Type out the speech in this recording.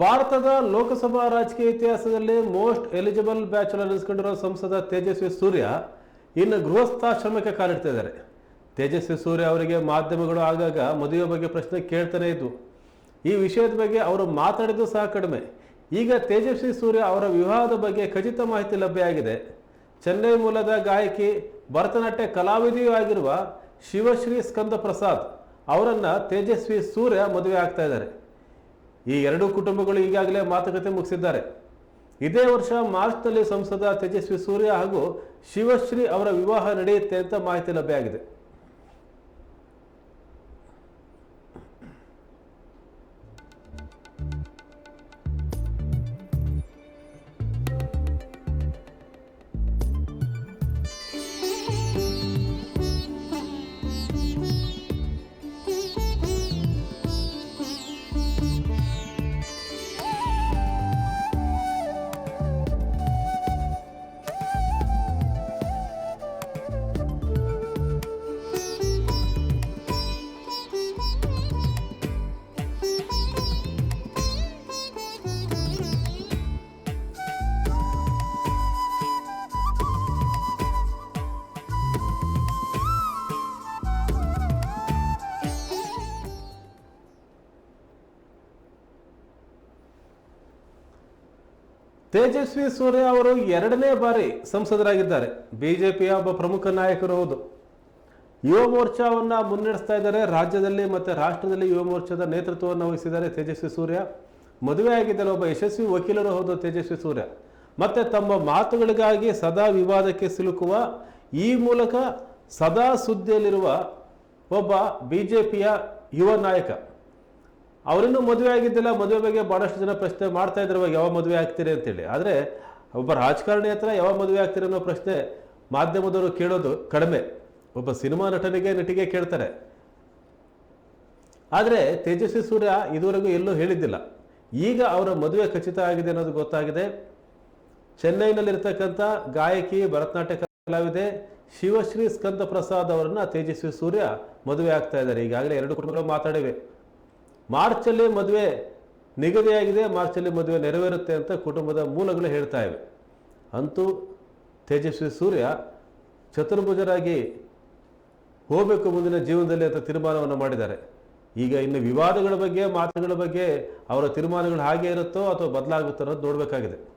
ಭಾರತದ ಲೋಕಸಭಾ ರಾಜಕೀಯ ಇತಿಹಾಸದಲ್ಲಿ ಮೋಸ್ಟ್ ಎಲಿಜಿಬಲ್ ಬ್ಯಾಚುಲರ್ ಅನಿಸ್ಕೊಂಡಿರೋ ಸಂಸದ ತೇಜಸ್ವಿ ಸೂರ್ಯ ಇನ್ನು ಗೃಹಸ್ಥಾಶ್ರಮಕ್ಕೆ ಕಾಲಿಡ್ತಾ ಇದ್ದಾರೆ ತೇಜಸ್ವಿ ಸೂರ್ಯ ಅವರಿಗೆ ಮಾಧ್ಯಮಗಳು ಆಗಾಗ ಮದುವೆ ಬಗ್ಗೆ ಪ್ರಶ್ನೆ ಕೇಳ್ತಾನೆ ಇದ್ವು. ಈ ವಿಷಯದ ಬಗ್ಗೆ ಅವರು ಮಾತಾಡಿದ್ದು ಸಹ ಕಡಿಮೆ. ಈಗ ತೇಜಸ್ವಿ ಸೂರ್ಯ ಅವರ ವಿವಾಹದ ಬಗ್ಗೆ ಖಚಿತ ಮಾಹಿತಿ ಲಭ್ಯ ಆಗಿದೆ. ಚೆನ್ನೈ ಮೂಲದ ಗಾಯಕಿ, ಭರತನಾಟ್ಯ ಕಲಾವಿದೆಯೂ ಆಗಿರುವ ಶಿವಶ್ರೀ ಸ್ಕಂದ ಪ್ರಸಾದ್ ಅವರನ್ನು ತೇಜಸ್ವಿ ಸೂರ್ಯ ಮದುವೆ ಆಗ್ತಾ ಇದ್ದಾರೆ. ಈ ಎರಡೂ ಕುಟುಂಬಗಳು ಈಗಾಗಲೇ ಮಾತುಕತೆ ಮುಗಿಸಿದ್ದಾರೆ. ಇದೇ ವರ್ಷ ಮಾರ್ಚ್ನಲ್ಲಿ ಸಂಸದ ತೇಜಸ್ವಿ ಸೂರ್ಯ ಹಾಗೂ ಶಿವಶ್ರೀ ಅವರ ವಿವಾಹ ನಡೆಯುತ್ತೆ ಅಂತ ಮಾಹಿತಿ ಲಭ್ಯ ಆಗಿದೆ. ತೇಜಸ್ವಿ ಸೂರ್ಯ ಅವರು ಎರಡನೇ ಬಾರಿ ಸಂಸದರಾಗಿದ್ದಾರೆ. ಬಿಜೆಪಿಯ ಒಬ್ಬ ಪ್ರಮುಖ ನಾಯಕರು ಹೌದು. ಯುವ ಮೋರ್ಚಾವನ್ನ ಮುನ್ನಡೆಸ್ತಾ ಇದ್ದಾರೆ. ರಾಜ್ಯದಲ್ಲಿ ಮತ್ತೆ ರಾಷ್ಟ್ರದಲ್ಲಿ ಯುವ ಮೋರ್ಚಾದ ನೇತೃತ್ವವನ್ನು ವಹಿಸಿದ್ದಾರೆ ತೇಜಸ್ವಿ ಸೂರ್ಯ. ಮದುವೆ ಆಗಿದ್ದಾರೆ ಒಬ್ಬ ಯಶಸ್ವಿ ವಕೀಲರು ಹೌದು ತೇಜಸ್ವಿ ಸೂರ್ಯ. ಮತ್ತೆ ತಮ್ಮ ಮಾತುಗಳಿಗಾಗಿ ಸದಾ ವಿವಾದಕ್ಕೆ ಸಿಲುಕುವ, ಈ ಮೂಲಕ ಸದಾ ಸುದ್ದಿಯಲ್ಲಿರುವ ಒಬ್ಬ ಬಿಜೆಪಿಯ ಯುವ ನಾಯಕ. ಅವರಿನ್ನೂ ಮದುವೆ ಆಗಿದ್ದಿಲ್ಲ, ಮದುವೆ ಬಗ್ಗೆ ಭಾಳಷ್ಟು ಜನ ಪ್ರಶ್ನೆ ಮಾಡ್ತಾ ಇದ್ರು, ಇವಾಗ ಯಾವ ಮದುವೆ ಆಗ್ತೀರಿ ಅಂತೇಳಿ. ಆದರೆ ಒಬ್ಬ ರಾಜಕಾರಣಿ ಹತ್ರ ಯಾವ ಮದುವೆ ಆಗ್ತೀರಿ ಅನ್ನೋ ಪ್ರಶ್ನೆ ಮಾಧ್ಯಮದವರು ಕೇಳೋದು ಕಡಿಮೆ. ಒಬ್ಬ ಸಿನಿಮಾ ನಟನಿಗೆ, ನಟಿಗೆ ಕೇಳ್ತಾರೆ. ಆದರೆ ತೇಜಸ್ವಿ ಸೂರ್ಯ ಇದುವರೆಗೂ ಎಲ್ಲೂ ಹೇಳಿದ್ದಿಲ್ಲ. ಈಗ ಅವರ ಮದುವೆ ಖಚಿತ ಆಗಿದೆ ಅನ್ನೋದು ಗೊತ್ತಾಗಿದೆ. ಚೆನ್ನೈನಲ್ಲಿರ್ತಕ್ಕಂಥ ಗಾಯಕಿ, ಭರತನಾಟ್ಯ ಕಲಾವಿದೆ ಶಿವಶ್ರೀ ಸ್ಕಂದ ಪ್ರಸಾದ್ ಅವರನ್ನ ತೇಜಸ್ವಿ ಸೂರ್ಯ ಮದುವೆ ಆಗ್ತಾ ಇದ್ದಾರೆ. ಈಗಾಗಲೇ ಎರಡು ಕುಟುಂಬಗಳು ಮಾತಾಡಿವೆ. ಮಾರ್ಚಲ್ಲಿ ಮದುವೆ ನಿಗದಿಯಾಗಿದೆ, ಮಾರ್ಚಲ್ಲಿ ಮದುವೆ ನೆರವೇರುತ್ತೆ ಅಂತ ಕುಟುಂಬದ ಮೂಲಗಳು ಹೇಳ್ತಾ ಇವೆ. ಅಂತೂ ತೇಜಸ್ವಿ ಸೂರ್ಯ ಚತುರ್ಭುಜರಾಗಿ ಹೋಗಬೇಕು ಮುಂದಿನ ಜೀವನದಲ್ಲಿ ಅಂತ ತೀರ್ಮಾನವನ್ನು ಮಾಡಿದ್ದಾರೆ. ಈಗ ಇನ್ನು ವಿವಾದಗಳ ಬಗ್ಗೆ, ಮಾತುಗಳ ಬಗ್ಗೆ ಅವರ ತೀರ್ಮಾನಗಳು ಹಾಗೆ ಇರುತ್ತೋ ಅಥವಾ ಬದಲಾಗುತ್ತೋ ಅನ್ನೋದು ನೋಡಬೇಕಾಗಿದೆ.